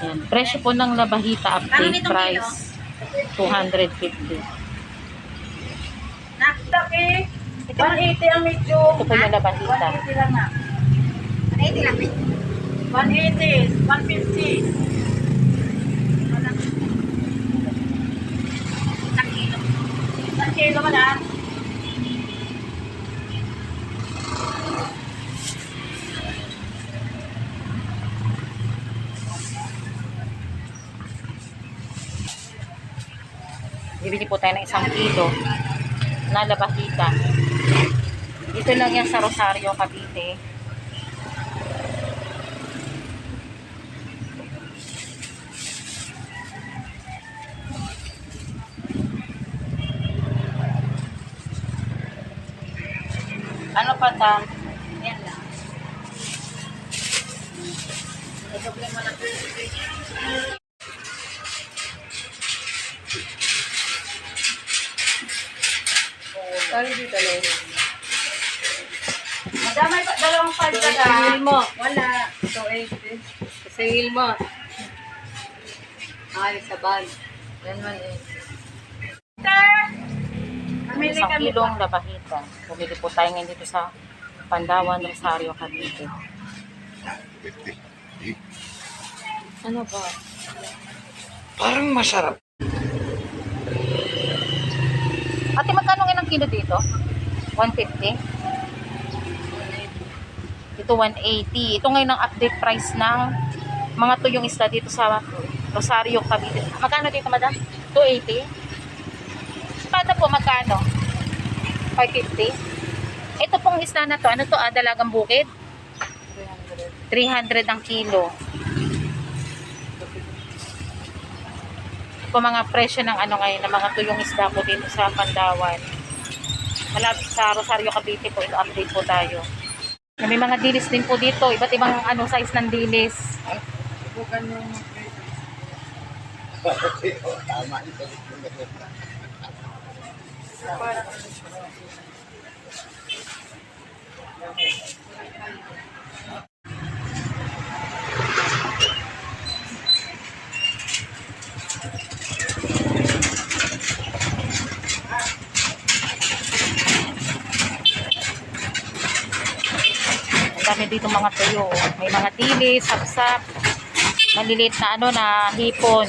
Yan. Presyo po ng labahita update price 250. Naklaki. 180 ang medyo. Ito po yung labahita. 180 lang na. 180 lang. 180, 150. Isang kilo. Isang kilo man ah. Bibili po tayo ng isang kilo na labahita. Dito lang yan sa Rosario, Cavite. Ano pa ta? Yan lang. Idoble mo na. Sorry dito lang. Madamay pa dalawang Sale pagdaga. mo. Wala. Sale mo. Ay, sa bag. Yan man eh. Pamili Isang kami kilong labahita. Bumili po tayo ngayon dito sa Pandawan, Rosario, Cavite. Ano ba? Parang masarap. Ate, magkano ngayon ang kilo dito? 150? Ito 180. Ito ngayon ang update price ng mga tuyong isda dito sa Rosario, Cavite. Magkano dito, madam? 280? Pada po, magkano? 550? Ito pong isda na to, ano to, ah, bukid? 300 ang kilo. po mga presyo ng ano ngayon, ng mga tuyong isda po dito sa Pandawan. Malapit sa Rosario Cavite po, update po tayo. May mga dilis din po dito, iba't ibang ano size ng dilis. Bukan yung... Tama ito. Ang dami dito mga tuyo. May mga dilis, sapsap, maliliit na ano na hipon.